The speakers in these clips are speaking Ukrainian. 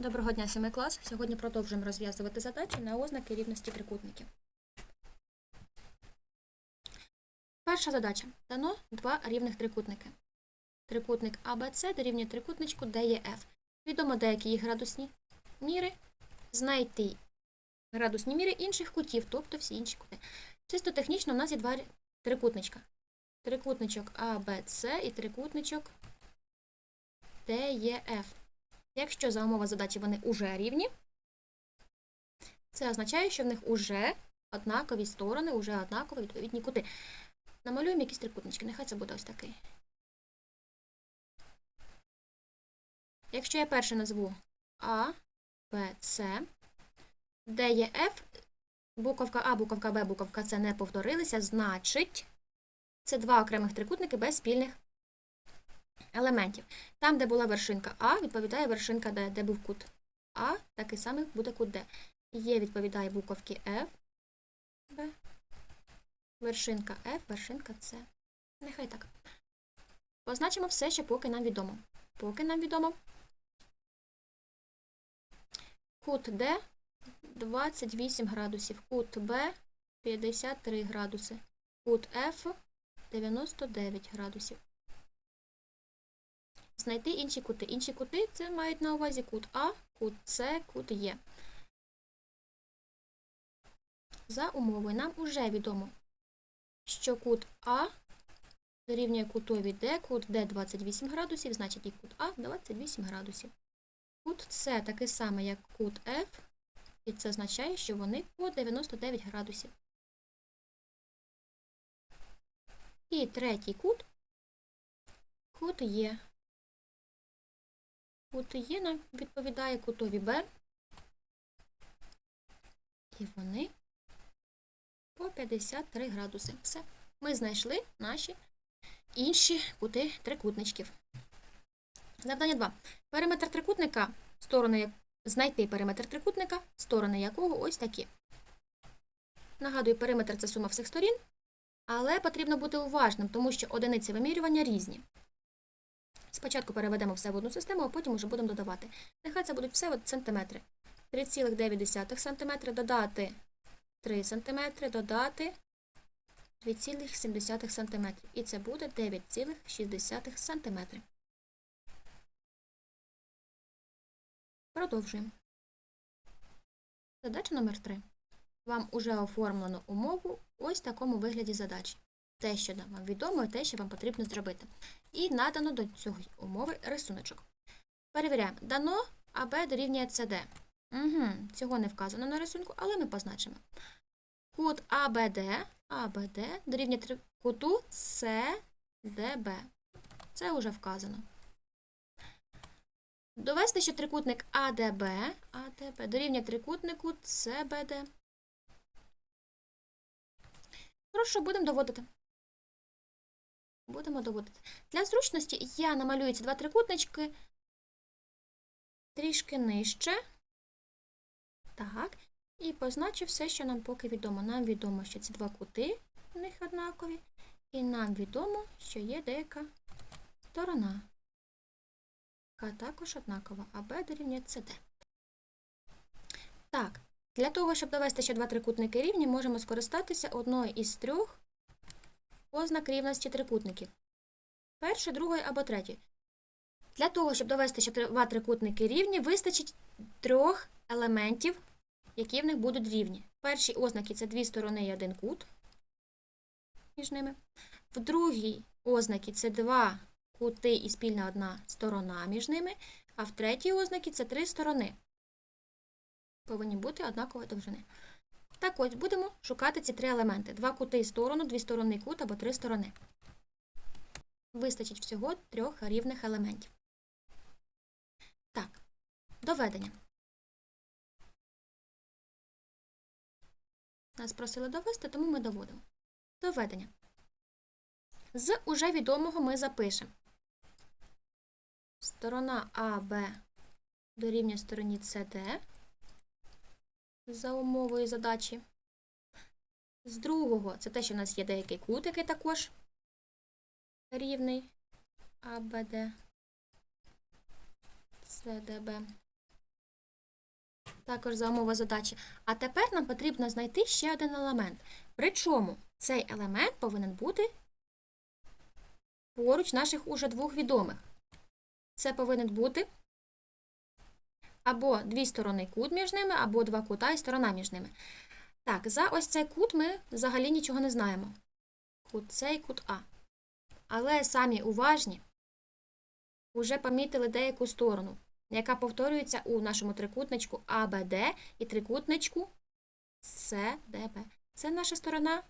Доброго дня, 7 клас. Сьогодні продовжуємо розв'язувати задачі на ознаки рівності трикутників. Перша задача. Дано два рівних трикутники. Трикутник ABC дорівнює трикутничку DEF. Відомо деякі їх градусні міри. Знайти градусні міри інших кутів, тобто всі інші кути. Чисто технічно у нас є два трикутничка. Трикутничок ABC і трикутничок DEF. Якщо за умови задачі вони уже рівні, це означає, що в них уже однакові сторони, уже однакові відповідні кути. Намалюємо якісь трикутнички. Нехай це буде ось такий. Якщо я перше назву А, Б, С, де є F, буковка А, буковка Б, буковка С не повторилися, значить, це два окремих трикутники без спільних елементів. Там, де була вершинка А, відповідає вершинка Д, де був кут А, такий самий буде кут Д. Є відповідає буковки F, Б, вершинка F, вершинка С. Нехай так. Позначимо все, що поки нам відомо. Поки нам відомо. Кут Д 28 градусів, кут Б 53 градуси, кут F 99 градусів. Знайти інші кути. Інші кути це мають на увазі кут А, кут С, кут Є. За умовою нам уже відомо, що кут А дорівнює кутові Д, кут Д 28 градусів, значить і кут А 28 градусів. Кут С такий самий, як кут F, і це означає, що вони по 99 градусів. І третій кут кут Є. Кут Є нам відповідає кутові Б. І вони по 53 градуси. Все. Ми знайшли наші інші кути трикутничків. Завдання 2. Периметр трикутника, сторони, знайти периметр трикутника, сторони якого ось такі. Нагадую, периметр це сума всіх сторін, але потрібно бути уважним, тому що одиниці вимірювання різні. Спочатку переведемо все в одну систему, а потім вже будемо додавати. Нехай це будуть все от сантиметри. 3,9 см додати 3 см, додати 2,7 см. І це буде 9,6 см. Продовжуємо. Задача номер 3. Вам уже оформлено умову ось в такому вигляді задачі. Те, що вам відомо, і те, що вам потрібно зробити. І надано до цього умови рисуночок. Перевіряємо. Дано АБ дорівнює СД. Угу, цього не вказано на рисунку, але ми позначимо. Кут АБД, АБД дорівнює куту СДБ. Це вже вказано. Довести, що трикутник АДБ, АДБ дорівнює трикутнику СБД. Хорошо, будемо доводити. Будемо доводити. Для зручності я намалюю ці два трикутнички трішки нижче. Так. І позначу все, що нам поки відомо. Нам відомо, що ці два кути в них однакові. І нам відомо, що є деяка сторона, яка також однакова, а Б дорівнює СД. Так, для того, щоб довести, що два трикутники рівні, можемо скористатися одною із трьох ознак рівності трикутників. Перший, другий або третій. Для того, щоб довести, що два трикутники рівні, вистачить трьох елементів, які в них будуть рівні. Перші ознаки це дві сторони і один кут між ними. В другій ознаки це два кути і спільна одна сторона між ними. А в третій ознаки це три сторони. Повинні бути однакової довжини. Так ось будемо шукати ці три елементи: два кути і сторону, дві сторони кут або три сторони. Вистачить всього трьох рівних елементів. Так, доведення. Нас просили довести, тому ми доводимо. Доведення. З уже відомого ми запишемо. Сторона АБ дорівнює стороні СД за умовою задачі. З другого, це те, що в нас є деякий кут, який також рівний АБД, СДБ. також за умови задачі. А тепер нам потрібно знайти ще один елемент. Причому цей елемент повинен бути поруч наших уже двох відомих. Це повинен бути або дві сторони кут між ними, або два кута і сторона між ними. Так, за ось цей кут ми взагалі нічого не знаємо. Кут С і кут А. Але самі уважні вже помітили деяку сторону, яка повторюється у нашому трикутничку АБД і трикутничку СДБ. Це наша сторона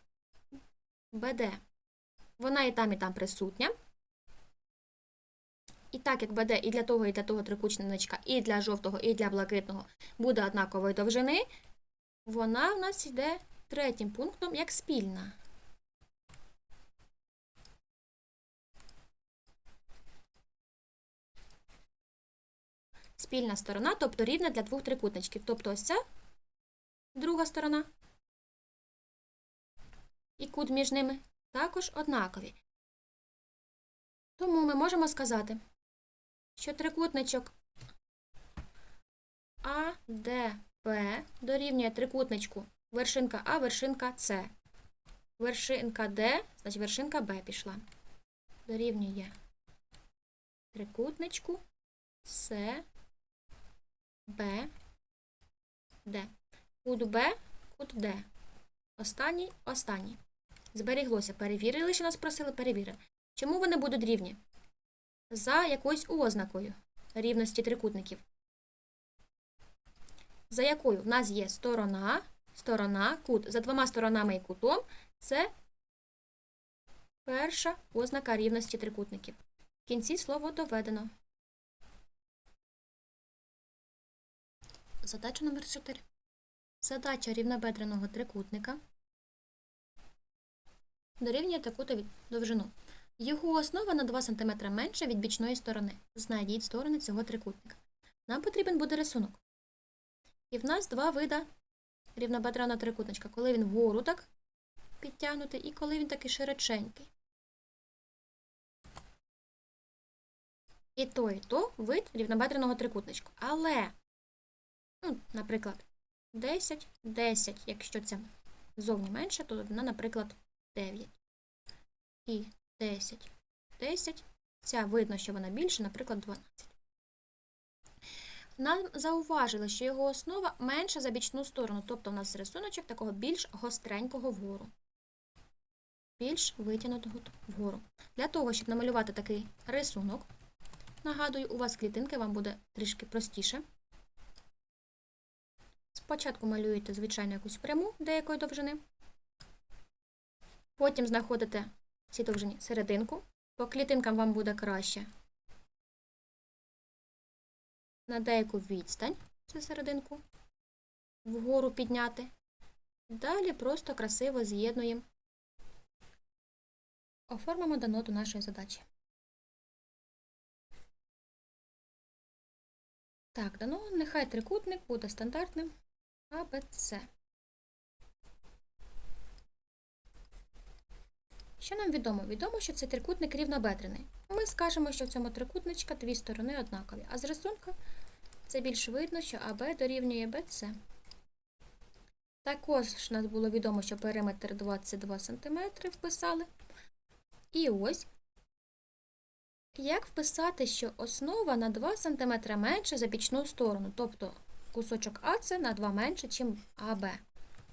БД. Вона і там, і там присутня. І так як БД і для того, і для того трикутничка, і для жовтого, і для блакитного буде однакової довжини, вона в нас йде третім пунктом як спільна. Спільна сторона, тобто рівна для двох трикутничків. Тобто ось ця друга сторона і кут між ними також однакові. Тому ми можемо сказати, що трикутничок АДП дорівнює трикутничку вершинка А, вершинка С. Вершинка Д, значить вершинка Б пішла. Дорівнює трикутничку С, Б, Д. Кут Б, кут Д. Останній, останній. Зберіглося. Перевірили, що нас просили, перевірили. Чому вони будуть рівні? За якоюсь ознакою рівності трикутників. За якою в нас є сторона, сторона, кут. За двома сторонами і кутом це перша ознака рівності трикутників. В кінці слово доведено. Задача номер 4. Задача рівнобедреного трикутника дорівнює таку-то довжину. Його основа на 2 см менша від бічної сторони. Знайдіть сторони цього трикутника. Нам потрібен буде рисунок. І в нас два вида рівнобедреного трикутничка. Коли він вгору так підтягнутий, і коли він такий широченький. І то, і то вид рівнобедреного трикутничка. Але, ну, наприклад, 10, 10, якщо це зовні менше, то вона, наприклад, 9. І 10, 10. Ця видно, що вона більше, наприклад, 12. Нам зауважили, що його основа менша за бічну сторону, тобто у нас рисуночок такого більш гостренького вгору. Більш витягнутого вгору. Для того, щоб намалювати такий рисунок, нагадую, у вас клітинки вам буде трішки простіше. Спочатку малюєте, звичайно, якусь пряму деякої довжини. Потім знаходите цій довжині серединку. По клітинкам вам буде краще. На деяку відстань цю серединку вгору підняти. Далі просто красиво з'єднуємо, оформимо дано до нашої задачі. Так, дано, нехай трикутник буде стандартним АБЦ. Що нам відомо? Відомо, що цей трикутник рівнобедрений. Ми скажемо, що в цьому трикутничка дві сторони однакові, а з рисунка це більш видно, що АБ дорівнює БЦ. Також нас було відомо, що периметр 22 см вписали. І ось, як вписати, що основа на 2 см менше за бічну сторону, тобто кусочок АЦ на 2 менше, ніж АБ.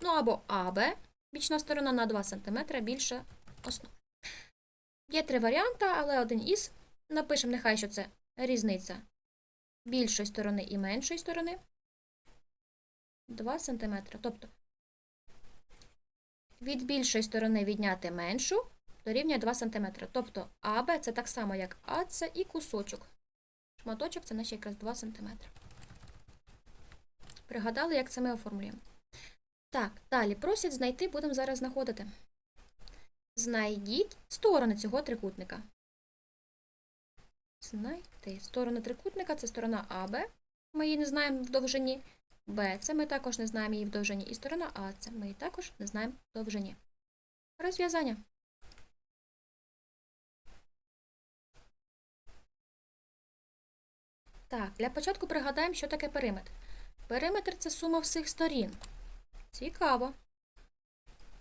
Ну або АБ, бічна сторона на 2 см більше основи. Є три варіанти, але один із. Напишемо, нехай, що це різниця більшої сторони і меншої сторони. 2 см. Тобто від більшої сторони відняти меншу дорівнює 2 см. Тобто АБ це так само, як АЦ і кусочок. Шматочок це наші якраз 2 см. Пригадали, як це ми оформлюємо. Так, далі просять знайти, будемо зараз знаходити. Знайдіть сторони цього трикутника. Знайти. Сторони трикутника це сторона АБ. Ми її не знаємо в довжині. Б це ми також не знаємо її в довжині. І сторона А це ми її також не знаємо в довжині. Розв'язання. Так, для початку пригадаємо, що таке периметр. Периметр це сума всіх сторін. Цікаво.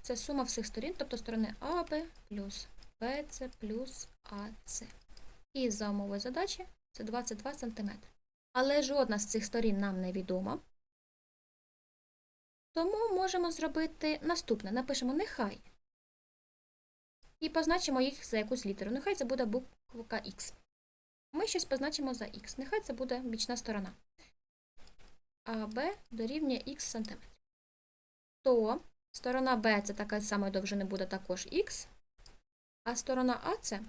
Це сума всіх сторін, тобто сторони АБ плюс БЦ плюс АЦ. І за умови задачі це 22 см. Але жодна з цих сторін нам не відома. Тому можемо зробити наступне. Напишемо нехай. І позначимо їх за якусь літеру. Нехай це буде буква Х. Ми щось позначимо за Х. Нехай це буде бічна сторона. АБ дорівнює х см. То сторона Б це така сама довжини буде також х, а сторона А це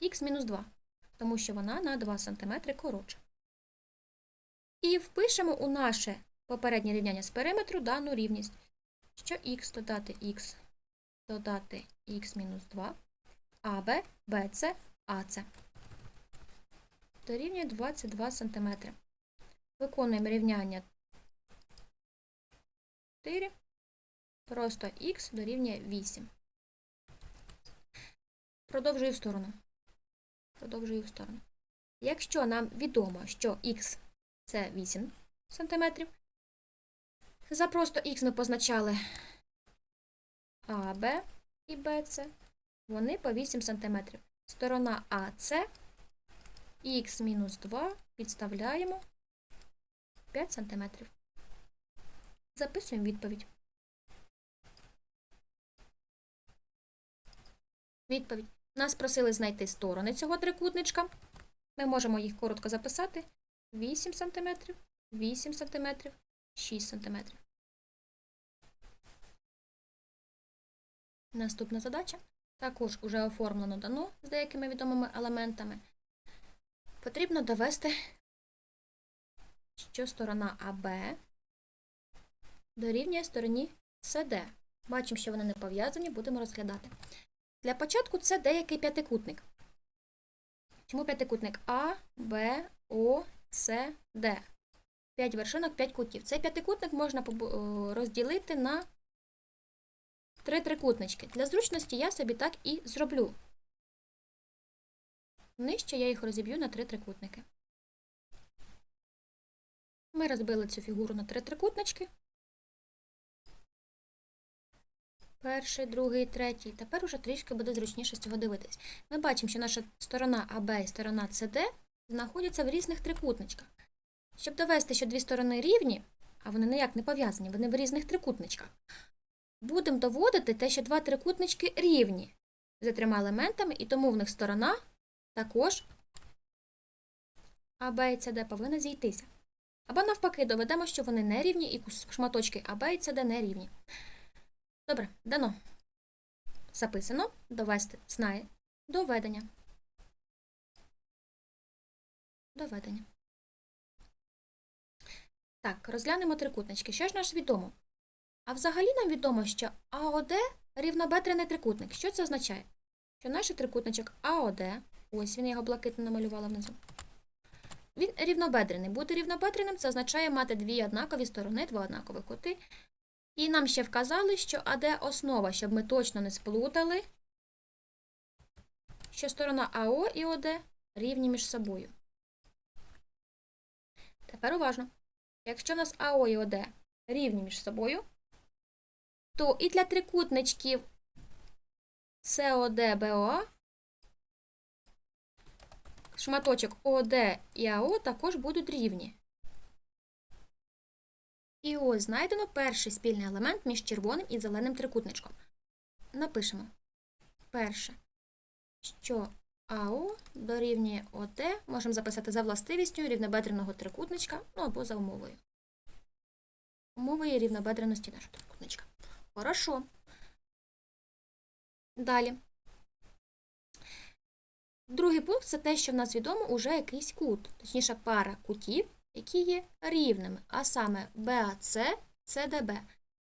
х мінус 2, тому що вона на 2 см коротша. І впишемо у наше попереднє рівняння з периметру дану рівність, що х додати х додати х мінус 2, АБ, БЦ, АЦ. Дорівнює 22 см. Виконуємо рівняння 4. Просто х дорівнює 8. Продовжую в сторону. Продовжую в сторону. Якщо нам відомо, що х це 8 см, за просто х ми позначали АБ і БЦ, вони по 8 см. Сторона АЦ, х мінус 2 підставляємо 5 см. Записуємо відповідь. Відповідь. Нас просили знайти сторони цього трикутничка. Ми можемо їх коротко записати. 8 см, 8 см, 6 см. Наступна задача. Також уже оформлено дано з деякими відомими елементами. Потрібно довести, що сторона АБ дорівнює стороні СД. Бачимо, що вони не пов'язані, будемо розглядати. Для початку це деякий п'ятикутник. Чому п'ятикутник А, Б, О, С, Д? П'ять вершинок, п'ять кутів. Цей п'ятикутник можна розділити на три трикутнички. Для зручності я собі так і зроблю. Нижче я їх розіб'ю на три трикутники. Ми розбили цю фігуру на три трикутнички. Перший, другий, третій. Тепер уже трішки буде зручніше з цього дивитись. Ми бачимо, що наша сторона АБ і сторона СД знаходяться в різних трикутничках. Щоб довести, що дві сторони рівні, а вони ніяк не пов'язані, вони в різних трикутничках, будемо доводити те, що два трикутнички рівні за трьома елементами, і тому в них сторона також АБ і СД повинна зійтися. Або навпаки, доведемо, що вони не рівні, і шматочки АБ і СД не рівні. Добре, дано. Записано. Довести знає. Доведення. Доведення. Так, розглянемо трикутнички. Що ж наш відомо? А взагалі нам відомо, що АОД рівнобедрений трикутник. Що це означає? Що наш трикутничок АОД, ось він його блакитно намалювала внизу. Він рівнобедрений. Бути рівнобедреним це означає мати дві однакові сторони, два однакові кути. І нам ще вказали, що АД основа, щоб ми точно не сплутали, що сторона АО і ОД рівні між собою. Тепер уважно. Якщо в нас АО і ОД рівні між собою, то і для трикутничків СОД БОА шматочок ОД і АО також будуть рівні. І ось знайдено перший спільний елемент між червоним і зеленим трикутничком. Напишемо перше, що АО дорівнює ОТ, можемо записати за властивістю рівнобедреного трикутничка, ну або за умовою. Умовою рівнобедреності нашого трикутничка. Хорошо. Далі. Другий пункт це те, що в нас відомо уже якийсь кут, точніше пара кутів, які є рівними, а саме BAC, CDB.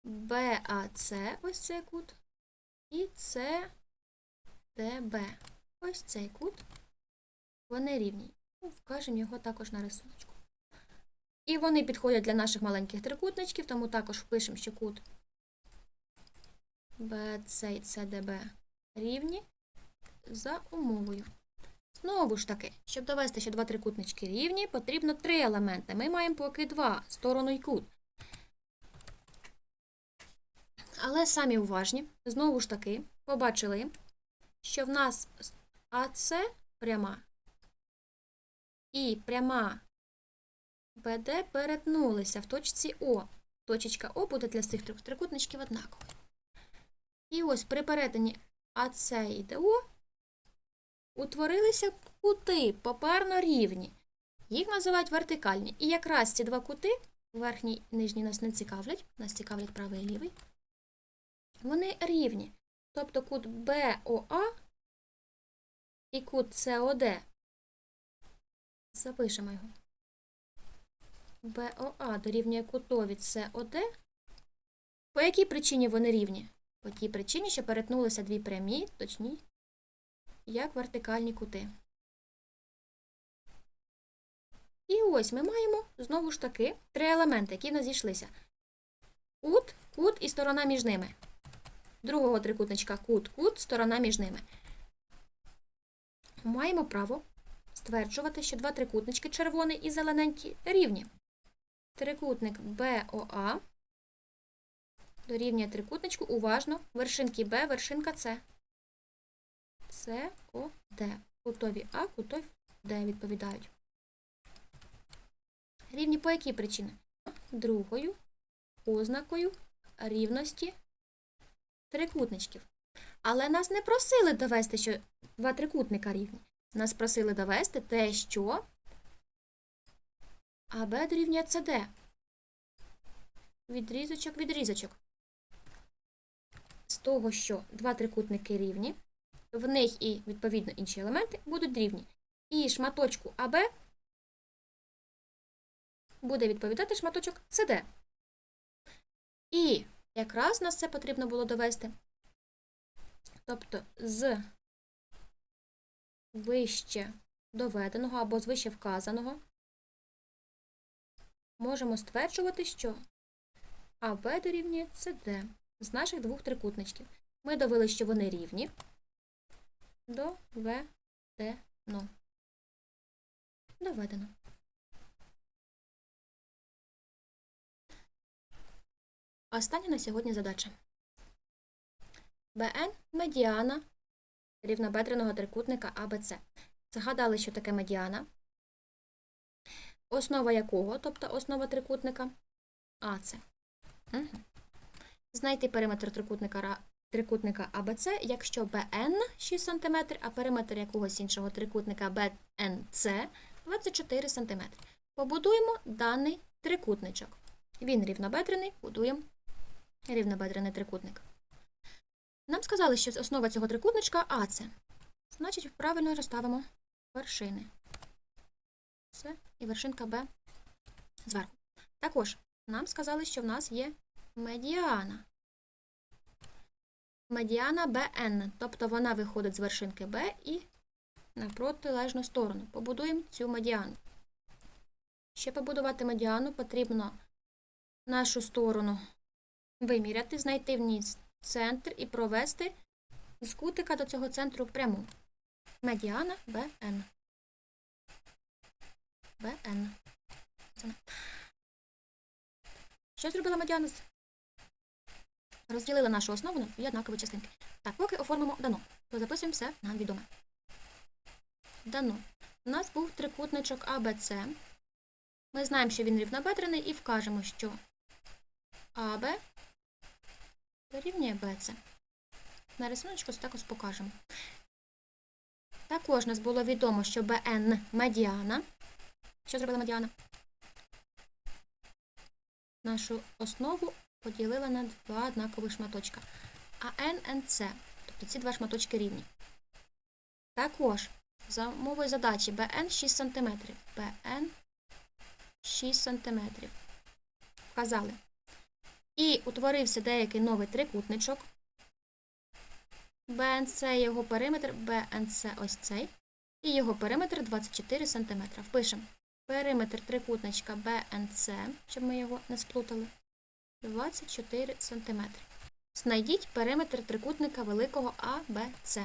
BAC, ось цей кут, і CDB. Ось цей кут. Вони рівні. Ну, Вкажемо його також на рисунку. І вони підходять для наших маленьких трикутничків, тому також впишемо, що кут BC і CDB рівні за умовою. Знову ж таки, щоб довести, що два трикутнички рівні, потрібно три елементи. Ми маємо поки два сторону і кут. Але самі уважні, знову ж таки, побачили, що в нас АС пряма і пряма БД перетнулися в точці О. Точечка О буде для цих трикутничків однакова. І ось при перетині АС і ДО утворилися кути попарно рівні. Їх називають вертикальні. І якраз ці два кути, верхній і нижній нас не цікавлять, нас цікавлять правий і лівий, вони рівні. Тобто кут БОА і кут СОД. Запишемо його. БОА дорівнює кутові СОД. По якій причині вони рівні? По тій причині, що перетнулися дві прямі, точні, як вертикальні кути. І ось ми маємо знову ж таки три елементи, які в нас зійшлися. Кут, кут і сторона між ними. Другого трикутничка кут, кут, сторона між ними. Маємо право стверджувати, що два трикутнички червоний і зелененький рівні. Трикутник БОА дорівнює трикутничку уважно вершинки Б, вершинка С. С, О, Д. Кутові А, кутові Д відповідають. Рівні по якій причині? Другою ознакою рівності трикутничків. Але нас не просили довести, що два трикутника рівні. Нас просили довести те, що АБ дорівнює СД. Відрізочок, відрізочок. З того, що два трикутники рівні, в них і, відповідно, інші елементи будуть рівні. І шматочку АБ буде відповідати шматочок СД. І якраз нас це потрібно було довести. Тобто з вище доведеного або з вище вказаного можемо стверджувати, що АБ дорівнює СД з наших двох трикутничків. Ми довели, що вони рівні. Доведено. Доведено. Остання на сьогодні задача. БН медіана рівнобедреного трикутника АБЦ. Згадали, що таке медіана. Основа якого, тобто основа трикутника АЦ. Угу. Знайти периметр трикутника трикутника АБЦ, якщо БН 6 см, а периметр якогось іншого трикутника БНЦ 24 см. Побудуємо даний трикутничок. Він рівнобедрений, будуємо рівнобедрений трикутник. Нам сказали, що основа цього трикутничка АЦ. Значить, правильно розставимо вершини. С і вершинка Б зверху. Також нам сказали, що в нас є медіана. Медіана БН, тобто вона виходить з вершинки Б і на протилежну сторону. Побудуємо цю медіану. Щоб побудувати медіану, потрібно нашу сторону виміряти, знайти в ній центр і провести з кутика до цього центру пряму. Медіана БН. БН. Що зробила медіана? Розділила нашу основу на дві однакові частинки. Так, поки оформимо дано, то записуємо все нам відоме. Дано. У нас був трикутничок АБЦ. Ми знаємо, що він рівнобедрений, і вкажемо, що АБ дорівнює БЦ. На рисуночку це також покажемо. Також нас було відомо, що БН медіана. Що зробила медіана? Нашу основу поділила на два однакові шматочка. А ННЦ, тобто ці два шматочки рівні. Також за умовою задачі БН 6 см. БН 6 см. Вказали. І утворився деякий новий трикутничок. БНЦ його периметр, БНЦ ось цей. І його периметр 24 см. Впишемо периметр трикутничка БНЦ, щоб ми його не сплутали. 24 см. Знайдіть периметр трикутника великого АБЦ.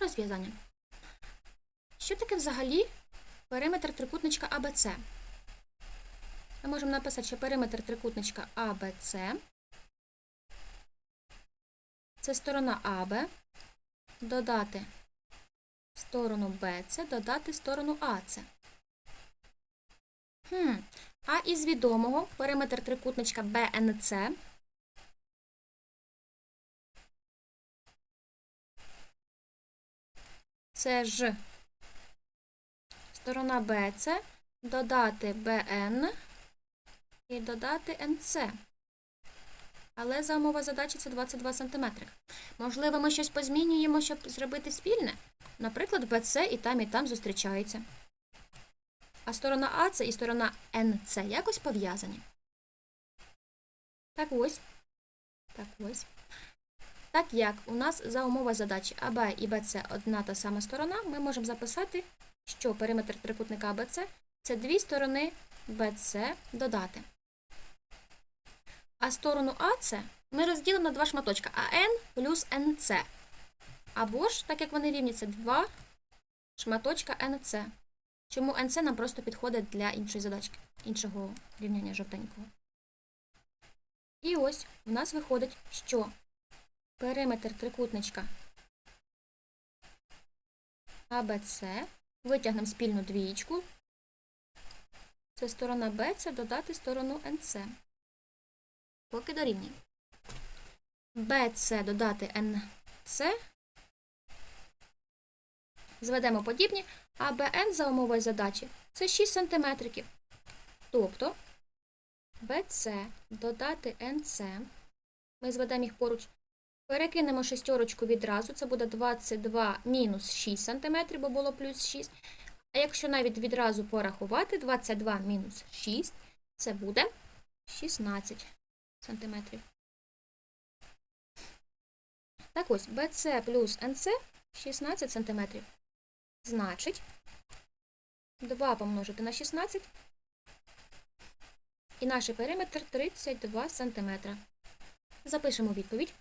Розв'язання. Що таке взагалі периметр трикутничка АБЦ? Ми можемо написати, що периметр трикутничка АБЦ. Це сторона АБ. Додати сторону БЦ, додати сторону АЦ. Хм. А із відомого периметр трикутничка БНЦ це ж сторона БЦ, додати БН і додати НЦ. Але за умова задачі це 22 см. Можливо, ми щось позмінюємо, щоб зробити спільне. Наприклад, БЦ і там, і там зустрічаються. А сторона АЦ і сторона НЦ якось пов'язані. Так ось. Так ось. Так як у нас за умова задачі АБ і БЦ одна та сама сторона, ми можемо записати, що периметр трикутника АБЦ це дві сторони БЦ додати. А сторону АЦ ми розділимо на два шматочка АН плюс НЦ. Або ж, так як вони рівні, це два шматочка НЦ. Чому НЦ нам просто підходить для іншої задачки, іншого рівняння жовтенького. І ось у нас виходить, що периметр трикутничка АБЦ, витягнемо спільну двієчку, це сторона БЦ додати сторону НЦ. Поки дорівнює. BC додати NC. Зведемо подібні, а BN за умовою задачі це 6 см. Тобто BC додати NC. Ми зведемо їх поруч. Перекинемо шестерочку відразу, це буде 22 мінус 6 см, бо було плюс 6. А якщо навіть відразу порахувати, 22 мінус 6, це буде 16 сантиметрів. Так ось, BC плюс NC 16 сантиметрів. Значить, 2 помножити на 16. І наш периметр 32 см. Запишемо відповідь.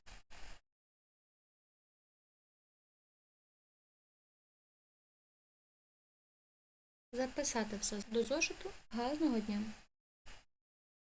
Записати все до зошиту. Гарного дня!